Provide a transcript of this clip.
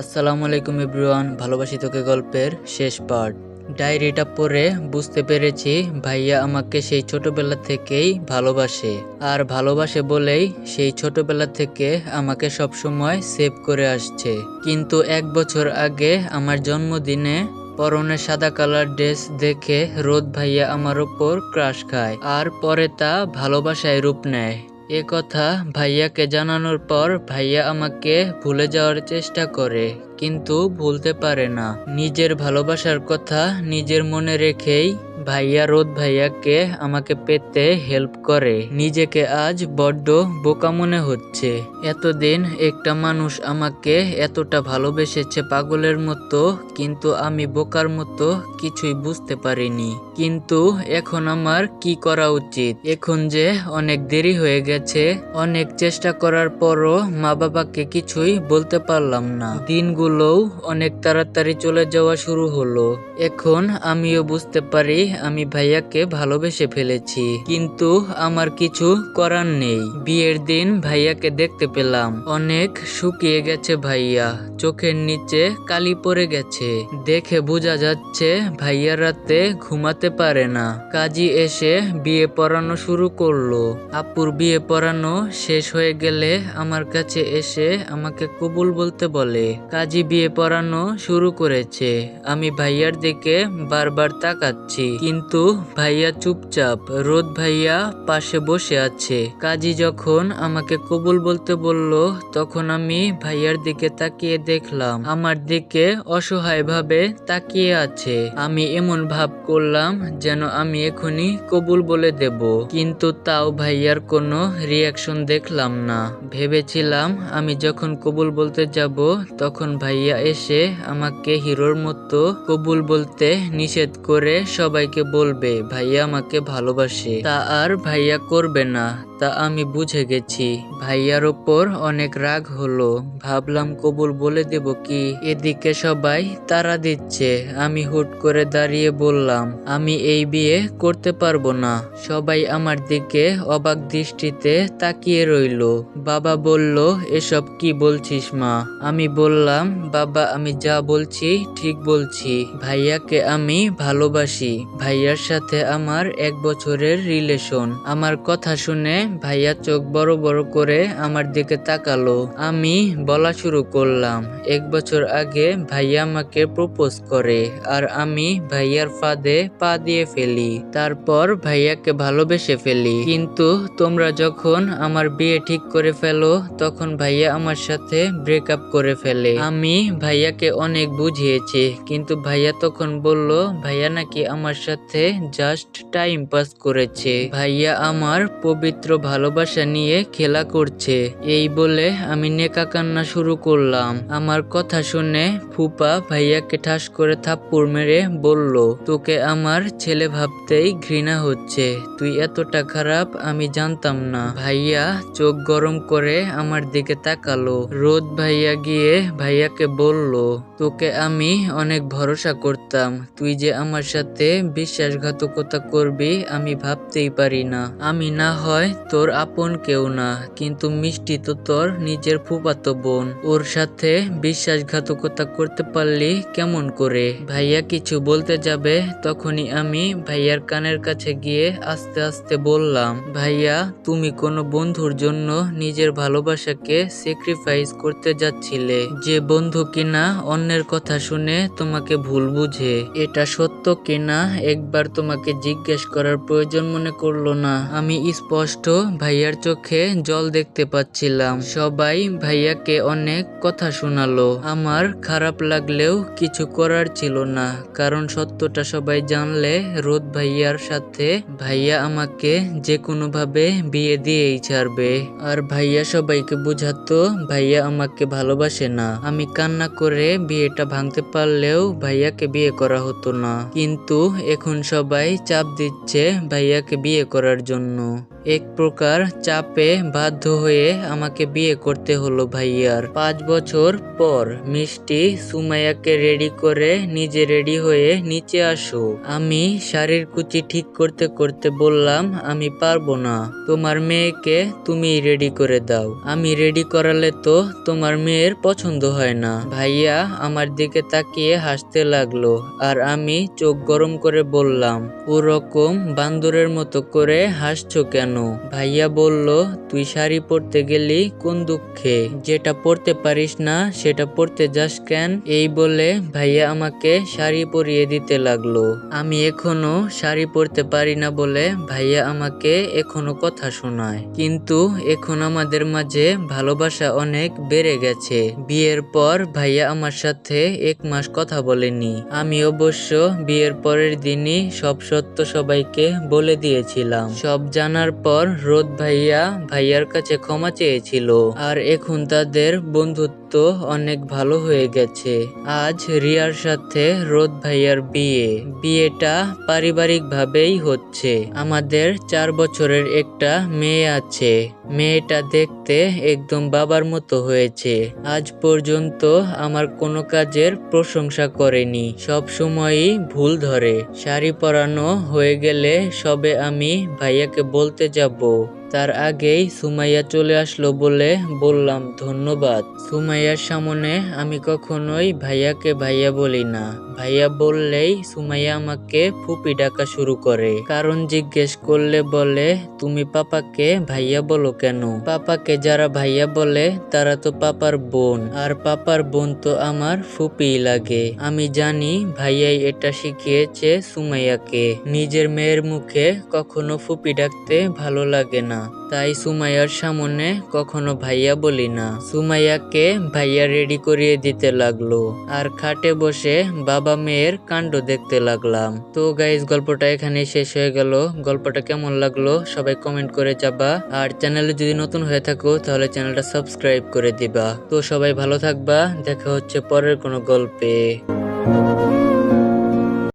আসসালামু আলাইকুম এভরিওয়ান, ভালোবাসি তোকে গল্পের শেষ পার্ট। ডায়েরিটা পড়ে বুঝতে পেরেছি ভাইয়া আমাকে সেই ছোটবেলা থেকেই ভালোবাসে। আর ভালোবাসে বলেই সেই ছোটবেলা থেকে আমাকে সবসময় সেভ করে আসছে। কিন্তু এক বছর আগে আমার জন্মদিনে পরনে সাদা কালার ড্রেস দেখে রোদ ভাইয়া আমার ওপর ক্রাশ খায়, আর পরে তা ভালোবাসায় রূপ নেয়। এ কথা ভাইয়াকে জানানোর পর ভাইয়া আমাকে ভুলে যাওয়ার চেষ্টা করে, কিন্তু ভুলতে পারে না। নিজের ভালোবাসার কথা নিজের মনে রেখেই ভাইয়া, রোদ ভাইয়াকে আমাকে পেতে হেল্প করে। নিজেকে আজ বড্ড বোকা মনে হচ্ছে। এতদিন একটা মানুষ আমাকে এতটা ভালোবেসেছে পাগলের মতো, কিন্তু আমি বোকার মতো কিছুই বুঝতে পারিনি। কিন্তু এখন আমার কি করা উচিত? এখন যে অনেক দেরি হয়ে গেছে, অনেক চেষ্টা করার পরও মা বাবাকে কিছুই বলতে পারলাম না। দিনগুলোও অনেক তাড়াতাড়ি চলে যাওয়া শুরু হলো। এখন আমিও বুঝতে পারি আমি ভাইয়াকে ভালোবেসে ফেলেছি। কিন্তু আমার কিছু করার নেই। বিয়ের দিন ভাইয়াকে দেখতে পেলাম। অনেক শুকিয়ে গেছে ভাইয়া। চোখের নিচে কালি পড়ে গেছে। দেখে বোঝা যাচ্ছে ভাইয়া রাতে ঘুমাতে পারে না। কাজী এসে বিয়ে পড়ানো শুরু করল। আপুর বিয়ে পড়ানো শেষ হয়ে গেলে আমার কাছে এসে আমাকে কবুল বলতে বলে, কাজী বিয়ে পড়ানো শুরু করেছে। আমি ভাইয়ার দিকে বারবার তাকাচ্ছি। কিন্তু ভাইয়া চুপচাপ, রোদ ভাইয়া পাশে বসে আছে। কাজী যখন আমাকে কবুল বলতে বলল, তখন আমি ভাইয়ার দিকে তাকিয়ে দেখলাম। আমার দিকে অসহায়ভাবে তাকিয়ে আছে। আমি এমন ভাব করলাম যেন আমি এখনই কবুল বলে দেব। কিন্তু তাও ভাইয়ার কোনো রিয়াকশন দেখলাম না। ভেবেছিলাম আমি যখন কবুল বলতে যাব, তখন ভাইয়া এসে আমাকে হিরোর মতো কবুল বলতে নিষেধ করে সবাইকে বলবে, ভাইয়া আমাকে ভালোবাসে। তা আর ভাইয়া করবে না, তা আমি বুঝে গেছি। ভাইয়ার ওপর অনেক রাগ হলো। ভাবলাম কবুল বলে দেব কি? এদিকে সবাই তারা দিচ্ছে। আমি হুট করে দাঁড়িয়ে বললাম, আমি এই বিয়ে করতে পারব না। সবাই আমার দিকে অবাক দৃষ্টিতে তাকিয়ে রইল। বাবা বলল, এসব কি বলছিস মা? আমি বললাম, বাবা, আমি যা বলছি ঠিক বলছি। ভাইয়াকে আমি ভালোবাসি। ভাইয়ার সাথে আমার এক বছরের রিলেশন আমার কথা শুনে ভাইয়া চোখ বড় বড় করে আমার দিকে তাকালো। আমি বলা শুরু করলাম, এক বছর আগে ভাইয়া আমাকে প্রপোজ করে আর আমি ভাইয়ার ফাঁদে পা দিয়ে ফেলি। তারপর ভাইয়াকে ভালোবেসে ফেলি। কিন্তু তোমরা যখন আমার বিয়ে ঠিক করে ফেলো, তখন ভাইয়া আমার সাথে ব্রেকআপ করে ফেলে। আমি ভাইয়াকে অনেক বুঝিয়েছি, কিন্তু ভাইয়া তখন বলল, ভাইয়া নাকি আমার সাথে জাস্ট টাইম পাস করেছে। ভাইয়া আমার পবিত্র ভালোবাসা নিয়ে খেলা করছে। এই বলে আমি নেকা কান্না শুরু করলাম। আমার কথা শুনে ফুপা ভাইয়াকে ঠাস করে থাপ্পড় মেরে বলল, তোকে আমার ছেলে ভাবতেই ঘৃণা হচ্ছে। তুই এতটা খারাপ আমি জানতাম না। ভাইয়া চোখ গরম করে আমার দিকে তাকালো। রোদ ভাইয়া গিয়ে ভাইয়াকে বলল তোকে আমি অনেক ভরসা করতাম। তুই যে আমার সাথে বিশ্বাসঘাতকতা করবি, আমি ভাবতেই পারি না। আমি না হয় তোর আপন কেউ না, কিন্তু মিষ্টি তো তোর নিজের ফুপাতো বোন। ওর সাথে বিশ্বাসঘাতকতা করতে পারলি কেমন করে? ভাইয়া কিছু বলতে যাবে, তখনই আমি ভাইয়ার কানের কাছে গিয়ে আস্তে আস্তে বললাম, ভাইয়া, তুমি কোনো বন্ধুর জন্য নিজের ভালোবাসাকে স্যাক্রিফাইস করতে যাচ্ছিলে। যে বন্ধু কিনা অন্যের কথা শুনে তোমাকে ভুল বুঝে। এটা সত্য কিনা? একবার তোমাকে জিজ্ঞেস করার প্রয়োজন মনে করল না। আমি স্পষ্ট ভাইয়ার চোখে জল দেখতে পাচ্ছিলাম। সবাই ভাইয়াকে অনেক কথা শোনালো। আমার খারাপ লাগলেও কিছু করার ছিল না। কারণ সত্যটা সবাই জানলে রোদ ভাইয়ার সাথে ভাইয়া আমাকে যে কোনো ভাবে বিয়ে দিয়েই ছাড়বে। আর ভাইয়া সবাইকে বুঝাতো ভাইয়া আমাকে ভালোবাসে না। আমি কান্না করে বিয়েটা ভাঙতে পারলেও ভাইয়াকে বিয়ে করা হতো না। কিন্তু এখন সবাই চাপ দিচ্ছে ভাইয়াকে বিয়ে করার জন্য। এক প্রকার চাপে বাধ্য হয়ে আমাকে বিয়ে করতে হলো ভাইয়ার। পাঁচ বছর পর মিষ্টি সুমাইয়াকে রেডি করে নিজে রেডি হয়ে নিচে আসো। আমি শাড়ির কুচি ঠিক করতে করতে বললাম, আমি পারব না। তোমার মেয়েকে তুমি রেডি করে দাও। আমি রেডি করালে তো তোমার মেয়ের পছন্দ হয় না। ভাইয়া আমার দিকে তাকিয়ে হাসতে লাগল, আর আমি চোখ গরম করে বললাম, ওরকম বান্দরের মতো করে হাসছো কেন? ভাইয়া বলল, তুই শাড়ি পরতে গেলি কোন দুঃখে? যেটা পরতে পারিস না, সেটা পরতে যাস কেন? এই বলে ভাইয়া আমাকে শাড়ি পরিয়ে দিতে লাগল। আমি এখনও শাড়ি পরতে পারি না বলে ভাইয়া আমাকে এখনও কথা শোনায়। কিন্তু এখন আমাদের মাঝে ভালোবাসা অনেক বেড়ে গেছে। বিয়ের পর ভাইয়া আমার সাথে এক মাস কথা বলেনি। আমি অবশ্য বিয়ের পরের দিনই সব সত্য সবাইকে বলে দিয়েছিলাম। সব জানার পর রোদ ভাইয়া ভাইয়ার কাছে ক্ষমা চেয়েছিল। আর এখন তাদের বন্ধুত্ব অনেক ভালো হয়ে গেছে। আজ রিয়ার সাথে রোদ ভাইয়ার বিয়ে। বিয়েটা পারিবারিক ভাবেই হচ্ছে। আমাদের চার বছরের একটা মেয়ে আছে। মেয়েটা দেখতে একদম বাবার মতো হয়েছে। আজ পর্যন্ত আমার কোনো কাজের প্রশংসা করেনি। সব সময়ই ভুল ধরে। শাড়ি পরানো হয়ে গেলে সবে আমি ভাইয়াকে বলতে যাব। তার আগেই সুমাইয়া চলে আসলো বলে বললাম, ধন্যবাদ। সুমাইয়ার সামনে আমি কখনোই ভাইয়াকে ভাইয়া বলি না। ভাইয়া বললেই সুমাইয়া আমাকে ফুপি ডাকা শুরু করে। কারণ জিজ্ঞেস করলে বলে, তুমি পাপাকে ভাইয়া বলো কেন? পাপাকে যারা ভাইয়া বলে, তারা তো পাপার বোন। আর পাপার বোন তো আমার ফুপি লাগে। আমি জানি ভাইয়াই এটা শিখিয়েছে সুমাইয়াকে। নিজের মেয়ের মুখে কখনো ফুপি ডাকতে ভালো লাগে না তাই সুমাইয়ার সামনে কখনো ভাইয়া বলি না। সুমাইয়াকে ভাইয়া রেডি করিয়ে দিতে লাগল। আর খাটে বসে বাবা মেয়ের কাণ্ড দেখতে লাগলাম। তো গাইজ গল্পটা এখানে শেষ হয়ে গেল। গল্পটা কেমন লাগল সবাই কমেন্ট করে যাবা। আর চ্যানেলে যদি নতুন হয়ে থাকো, তাহলে চ্যানেলটা সাবস্ক্রাইব করে দিবা। তো সবাই ভালো থাকবা। দেখা হচ্ছে পরের কোনো গল্পে।